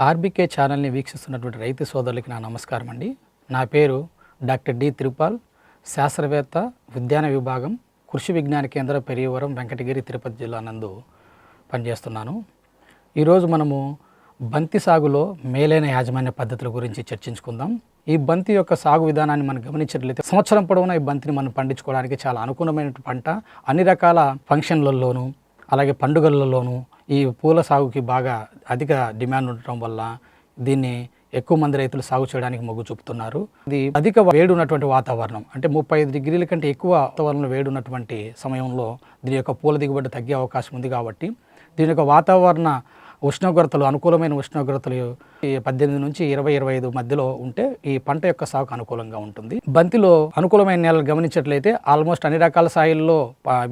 RBK ఛానల్ని వీక్షిస్తున్నటువంటి రైతు సోదరులకి నా నమస్కారం అండి. నా పేరు డాక్టర్ డి త్రిపాల్ శాస్త్రవేత్త ఉద్యాన విభాగం కృషి విజ్ఞాన కేంద్రం పెరియవరం వెంకటగిరి తిరుపతి జిల్లా నందు పనిచేస్తున్నాను. ఈరోజు మనము బంతి సాగులో మేలైన యాజమాన్య పద్ధతుల గురించి చర్చించుకుందాం. ఈ బంతి యొక్క సాగు విధానాన్ని మనం గమనించినట్లయితే సంవత్సరం పొడవునా ఈ బంతిని మనం పండించుకోవడానికి చాలా అనుకూలమైన పంట. అన్ని రకాల ఫంక్షన్లలోనూ అలాగే పండుగలలోనూ ఈ పూల సాగుకి బాగా అధిక డిమాండ్ ఉండటం వల్ల దీన్ని ఎక్కువ మంది రైతులు సాగు చేయడానికి మొగ్గు చూపుతున్నారు. ఇది అధిక వేడి ఉన్నటువంటి వాతావరణం అంటే ముప్పై ఐదు డిగ్రీల కంటే ఎక్కువ వాతావరణంలో వేడి ఉన్నటువంటి సమయంలో దీని యొక్క పూల దిగుబడి తగ్గే అవకాశం ఉంది కాబట్టి దీని యొక్క వాతావరణ ఉష్ణోగ్రతలు అనుకూలమైన ఉష్ణోగ్రతలు ఈ పద్దెనిమిది నుంచి ఇరవై ఇరవై ఐదు మధ్యలో ఉంటే ఈ పంట యొక్క సాగు అనుకూలంగా ఉంటుంది. బంతిలో అనుకూలమైన నేలలు గమనించినట్లయితే ఆల్మోస్ట్ అన్ని రకాల సాయిల్లో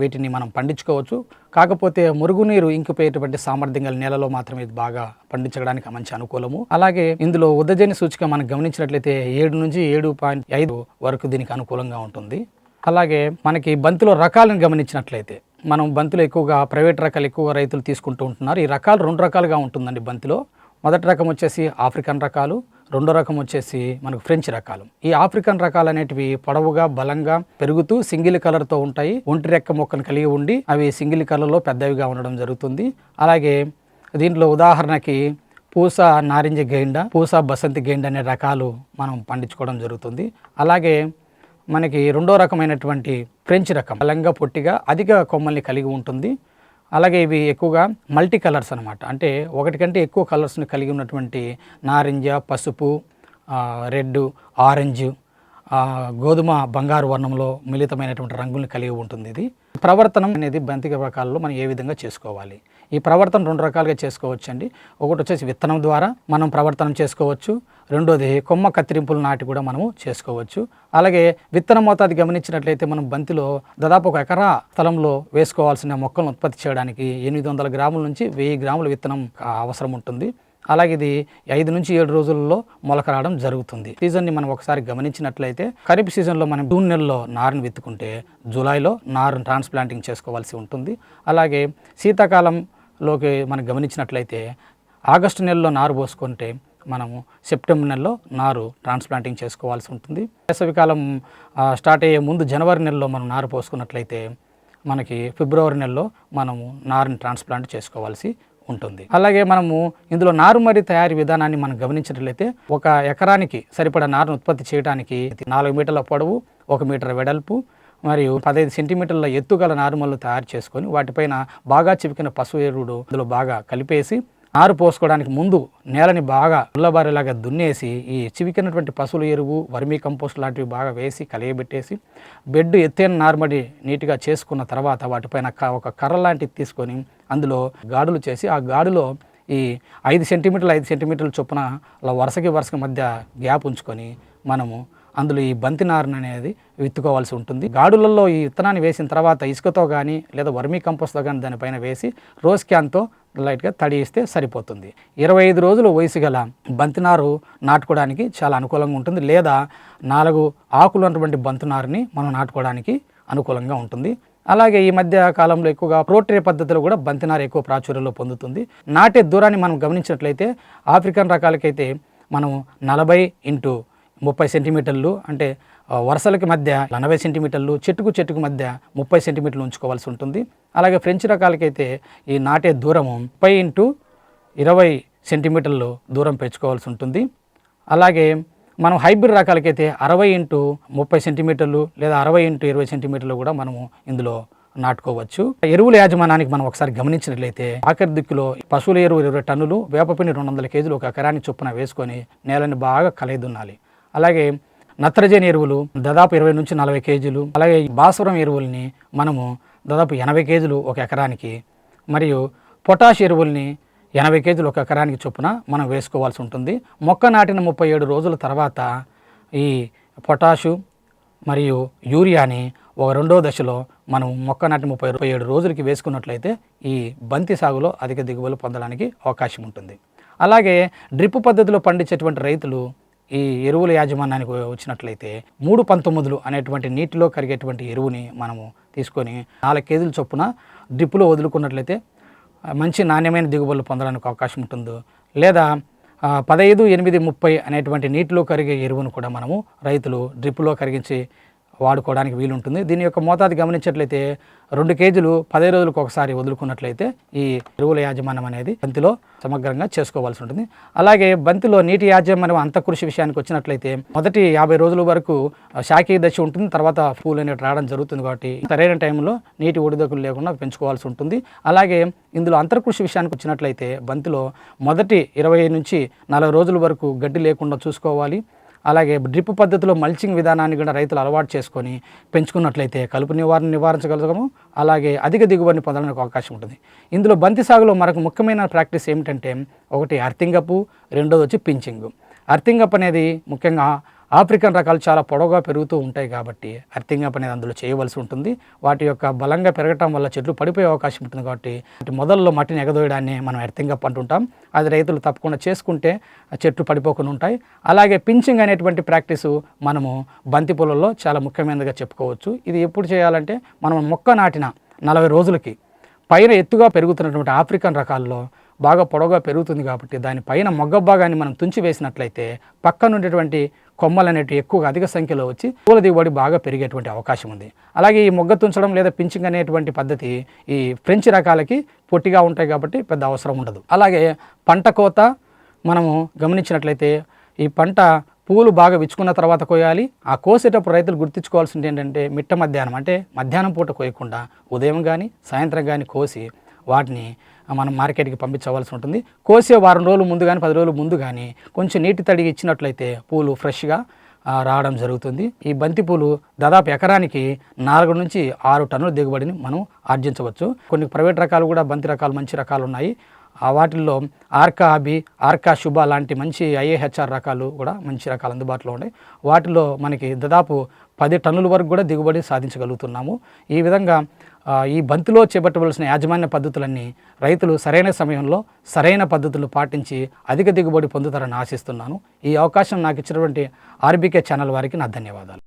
వీటిని మనం పండించుకోవచ్చు. కాకపోతే మురుగునీరు ఇంకిపోయేటువంటి సామర్థ్యం గల నేలలో మాత్రమే ఇది బాగా పండించడానికి మంచి అనుకూలము. అలాగే ఇందులో ఉదజని సూచిక మనం గమనించినట్లయితే ఏడు నుంచి ఏడు పాయింట్ ఐదు వరకు దీనికి అనుకూలంగా ఉంటుంది. అలాగే మనకి బంతిలో రకాలను గమనించినట్లయితే మనం బంతిలో ఎక్కువగా ప్రైవేట్ రకాలు ఎక్కువగా రైతులు తీసుకుంటూ ఉంటున్నారు. ఈ రకాలు రెండు రకాలుగా ఉంటుందండి బంతిలో. మొదటి రకం వచ్చేసి ఆఫ్రికన్ రకాలు రెండో రకం వచ్చేసి మనకు ఫ్రెంచ్ రకాలు. ఈ ఆఫ్రికన్ రకాలు అనేటివి పొడవుగా బలంగా పెరుగుతూ సింగిల్ కలర్తో ఉంటాయి. ఒంటి రెక్క మొక్కను కలిగి ఉండి అవి సింగిల్ కలర్లో పెద్దవిగా ఉండడం జరుగుతుంది. అలాగే దీంట్లో ఉదాహరణకి పూస నారింజ గెండ పూస బసంతి గెండ అనే రకాలు మనం పండించుకోవడం జరుగుతుంది. అలాగే మనకి రెండో రకమైనటువంటి ఫ్రెంచ్ రకం. బలంగా పొట్టిగా అధిక కొమ్మల్ని కలిగి ఉంటుంది. అలాగే ఇవి ఎక్కువగా మల్టీ కలర్స్ అనమాట అంటే ఒకటి కంటే ఎక్కువ కలర్స్ని కలిగి ఉన్నటువంటి నారింజ పసుపు రెడ్ ఆరెంజ్ గోధుమ బంగారు వర్ణంలో మిళితమైనటువంటి రంగుల్ని కలిగి ఉంటుంది ఇది. ప్రవర్తనం అనేది బంతిక రకాలలో మనం ఏ విధంగా చేసుకోవాలి? ఈ ప్రవర్తన రెండు రకాలుగా చేసుకోవచ్చు అండి ఒకటి వచ్చేసి విత్తనం ద్వారా మనం ప్రవర్తనం చేసుకోవచ్చు. రెండోది కొమ్మ కత్తిరింపులు నాటి కూడా మనము చేసుకోవచ్చు. అలాగే విత్తన మోతాదు గమనించినట్లయితే మనం బంతిలో దాదాపు ఒక ఎకరా స్థలంలో వేసుకోవాల్సిన మొక్కలను ఉత్పత్తి చేయడానికి ఎనిమిది వందల గ్రాముల నుంచి వెయ్యి గ్రాముల విత్తనం అవసరం ఉంటుంది. అలాగే ఇది ఐదు నుంచి ఏడు రోజుల్లో మొలక రావడం జరుగుతుంది. సీజన్ని మనం ఒకసారి గమనించినట్లయితే ఖరీఫ్ సీజన్లో మనం జూన్ నెలలో నారుని విత్తుకుంటే జూలైలో నారుని ట్రాన్స్ప్లాంటింగ్ చేసుకోవాల్సి ఉంటుంది. అలాగే శీతాకాలంలోకి మనం గమనించినట్లయితే ఆగస్టు నెలలో నారు పోసుకుంటే మనము సెప్టెంబర్ నెలలో నారు ట్రాన్స్ప్లాంటింగ్ చేసుకోవాల్సి ఉంటుంది. వేసవికాలం స్టార్ట్ అయ్యే ముందు జనవరి నెలలో మనం నారు పోసుకున్నట్లయితే మనకి ఫిబ్రవరి నెలలో మనము నారుని ట్రాన్స్ప్లాంట్ చేసుకోవాల్సి ఉంటుంది. అలాగే మనము ఇందులో నారుమడి తయారీ విధానాన్ని మనం గమనించినట్లయితే ఒక ఎకరానికి సరిపడా నారును ఉత్పత్తి చేయడానికి నాలుగు మీటర్ల పొడవు ఒక మీటర్ వెడల్పు మరియు పదహైదు సెంటీమీటర్ల ఎత్తుగల నారుమల్లు తయారు చేసుకొని వాటిపైన బాగా చివికిన పశువు ఎరువుడు అందులో బాగా కలిపేసి నారు పోసుకోవడానికి ముందు నేలని బాగా ఉల్లబారేలాగా దున్నేసి ఈ చివికినటువంటి పశువుల ఎరువు వర్మీ కంపోస్ట్ లాంటివి బాగా వేసి కలియబెట్టేసి బెడ్ ఎత్తైన నార్మడి నీట్గా చేసుకున్న తర్వాత వాటిపైన ఒక కర్ర లాంటిది తీసుకొని అందులో గాడులు చేసి ఆ గాడులో ఈ ఐదు సెంటీమీటర్లు ఐదు సెంటీమీటర్ల చొప్పున అలా వరుసకి వరుసకి మధ్య గ్యాప్ ఉంచుకొని మనము అందులో ఈ బంతి నారుని అనేది విత్తుకోవాల్సి ఉంటుంది. గాడులలో ఈ విత్తనాన్ని వేసిన తర్వాత ఇసుకతో కానీ లేదా వర్మీ కంపోస్ట్తో కానీ దానిపైన వేసి రోజ్ క్యాన్తో లైట్గా తడియిస్తే సరిపోతుంది. ఇరవై ఐదు రోజులు వయసు గల బంతినారు నాటుకోవడానికి చాలా అనుకూలంగా ఉంటుంది. లేదా నాలుగు ఆకులు ఉన్నటువంటి బంతినారుని మనం నాటుకోవడానికి అనుకూలంగా ఉంటుంది. అలాగే ఈ మధ్య కాలంలో ఎక్కువగా రోటరీ పద్ధతిలో కూడా బంతినారు ఎక్కువ ప్రాచుర్యంలో పొందుతుంది. నాటే దూరాన్ని మనం గమనించినట్లయితే ఆఫ్రికన్ రకాలకైతే మనం నలభై ఇంటూ ముప్పై సెంటీమీటర్లు అంటే వరుసలకి మధ్య నలభై సెంటీమీటర్లు చెట్టుకు చెట్టుకు మధ్య ముప్పై సెంటీమీటర్లు ఉంచుకోవాల్సి ఉంటుంది. అలాగే ఫ్రెంచ్ రకాలకైతే ఈ నాటే దూరము ముప్పై ఇంటూ ఇరవై సెంటీమీటర్లు దూరం పెంచుకోవాల్సి ఉంటుంది. అలాగే మనం హైబ్రిడ్ రకాలకైతే అరవై ఇంటూ ముప్పై సెంటీమీటర్లు లేదా అరవై ఇంటూ ఇరవై సెంటీమీటర్లు కూడా మనము ఇందులో నాటుకోవచ్చు. ఎరువుల యాజమానానికి మనం ఒకసారి గమనించినట్లయితే ఆఖరి దిక్కులో పశువుల ఎరువు ఇరవై టన్నులు వేపపిండి రెండు వందల కేజీలు ఒక ఎకరాన్ని చొప్పున వేసుకొని నేలని బాగా కలయిదున్నాలి. అలాగే నత్రజని ఎరువులు దాదాపు ఇరవై నుంచి నలభై కేజీలు అలాగే ఈ భాస్వరం ఎరువుల్ని మనము దాదాపు ఎనభై కేజీలు ఒక ఎకరానికి మరియు పొటాష్ ఎరువుల్ని ఎనభై కేజీలు ఒక ఎకరానికి చొప్పున మనం వేసుకోవాల్సి ఉంటుంది. మొక్క నాటిన ముప్పై ఏడు రోజుల తర్వాత ఈ పొటాషు మరియు యూరియాని ఒక రెండో దశలో మనం మొక్క నాటి ముప్పై ముప్పై ఏడు రోజులకి వేసుకున్నట్లయితే ఈ బంతి సాగులో అధిక దిగుబడులు పొందడానికి అవకాశం ఉంటుంది. అలాగే డ్రిప్ పద్ధతిలో పండించేటువంటి రైతులు ఈ ఎరువుల యాజమాన్యానికి వచ్చినట్లయితే మూడు పంతొమ్మిదిలు అనేటువంటి నీటిలో కరిగేటువంటి ఎరువుని మనము తీసుకొని నాలుగు కేజీల చొప్పున డ్రిప్పులో వదులుకున్నట్లయితే మంచి నాణ్యమైన దిగుబడులు పొందడానికి అవకాశం ఉంటుందో లేదా పదహైదు ఎనిమిది ముప్పై అనేటువంటి నీటిలో కరిగే ఎరువును కూడా మనము రైతులు డ్రిప్లో కరిగించి వాడుకోవడానికి వీలుంటుంది. దీని యొక్క మోతాదు గమనించినట్లయితే రెండు కేజీలు పదే రోజులకు ఒకసారి వదులుకున్నట్లయితే ఈ ఎరువుల యాజమాన్యం అనేది బంతిలో సమగ్రంగా చేసుకోవాల్సి ఉంటుంది. అలాగే బంతిలో నీటి యాజమాన్యం అంత కృషి విషయానికి వచ్చినట్లయితే మొదటి యాభై రోజుల వరకు శాఖీ దశ ఉంటుంది. తర్వాత పూలు అనేవి రావడం జరుగుతుంది కాబట్టి సరైన టైంలో నీటి ఒడిదొక్కులు లేకుండా పెంచుకోవాల్సి ఉంటుంది. అలాగే ఇందులో అంతర్కృషి విషయానికి వచ్చినట్లయితే బంతిలో మొదటి ఇరవై నుంచి నలభై రోజుల వరకు గడ్డి లేకుండా చూసుకోవాలి. అలాగే డ్రిప్ పద్ధతిలో మల్చింగ్ విధానాన్ని కూడా రైతులు అలవాటు చేసుకొని పెంచుకున్నట్లయితే కలుపు నివారణ నివారించగలుగుతాము. అలాగే అధిక దిగుబడిని పొందడానికి అవకాశం ఉంటుంది. ఇందులో బంతి సాగులో మరొక ముఖ్యమైన ప్రాక్టీస్ ఏమిటంటే ఒకటి అర్థింగ్ రెండోది వచ్చి పించింగ్. అర్థింగప్ అనేది ముఖ్యంగా ఆఫ్రికన్ రకాలు చాలా పొడవుగా పెరుగుతూ ఉంటాయి కాబట్టి అర్థింగ్ అప్ అనేది అందులో చేయవలసి ఉంటుంది. వాటి యొక్క బలంగా పెరగటం వల్ల చెట్లు పడిపోయే అవకాశం ఉంటుంది కాబట్టి మొదల్లో మట్టిని ఎగదోయడాన్ని మనం ఎర్థింగ్ అప్ అంటుంటాం. అది రైతులు తప్పకుండా చేసుకుంటే చెట్లు పడిపోకుండా ఉంటాయి. అలాగే పించింగ్ అనేటువంటి ప్రాక్టీసు మనము బంతి పొలంలో చాలా ముఖ్యమైనదిగా చెప్పుకోవచ్చు. ఇది ఎప్పుడు చేయాలంటే మనం మొక్క నాటిన నలభై రోజులకి పైన ఎత్తుగా పెరుగుతున్నటువంటి ఆఫ్రికన్ రకాల్లో బాగా పొడవుగా పెరుగుతుంది కాబట్టి దానిపైన మొగ్గ భాగాన్ని మనం తుంచి వేసినట్లయితే పక్కన ఉండేటువంటి కొమ్మలు అనేటివి ఎక్కువగా అధిక సంఖ్యలో వచ్చి పూల దిగుబడి బాగా పెరిగేటువంటి అవకాశం ఉంది. అలాగే ఈ మొగ్గ తుంచడం లేదా పించింగ్ అనేటువంటి పద్ధతి ఈ ఫ్రెంచ్ రకాలకి పొట్టిగా ఉంటాయి కాబట్టి పెద్ద అవసరం ఉండదు. అలాగే పంట కోత మనము గమనించినట్లయితే ఈ పంట పూలు బాగా విచ్చుకున్న తర్వాత కోయాలి. ఆ కోసేటప్పుడు రైతులు గుర్తించుకోవాల్సింది ఏంటంటే మిట్ట మధ్యాహ్నం అంటే మధ్యాహ్నం పూట కోయకుండా ఉదయం కానీ సాయంత్రం కానీ కోసి వాటిని మనం మార్కెట్కి పంపించవలసి ఉంటుంది. కోసే వారం రోజులు ముందు కానీ పది రోజులు ముందు కానీ కొంచెం నీటి తడిగి ఇచ్చినట్లయితే పూలు ఫ్రెష్గా రావడం జరుగుతుంది. ఈ బంతి పూలు దాదాపు ఎకరానికి నాలుగు నుంచి ఆరు టన్నుల దిగుబడిని మనం ఆర్జించవచ్చు. కొన్ని ప్రైవేట్ రకాలు కూడా బంతి రకాలు మంచి రకాలు ఉన్నాయి. ఆ వాటిల్లో ఆర్కా అబి ఆర్కా శుభ లాంటి మంచి ఐఏహెచ్ఆర్ రకాలు కూడా మంచి రకాలు అందుబాటులో ఉన్నాయి. వాటిలో మనకి దాదాపు పది టన్నుల వరకు కూడా దిగుబడి సాధించగలుగుతున్నాము. ఈ విధంగా ఈ బంతిలో చేపట్టవలసిన యాజమాన్య పద్ధతులన్నీ రైతులు సరైన సమయంలో సరైన పద్ధతులు పాటించి అధిక దిగుబడి పొందుతారని ఆశిస్తున్నాను. ఈ అవకాశం నాకు ఇచ్చినటువంటి ఆర్బీకే ఛానల్ వారికి నా ధన్యవాదాలు.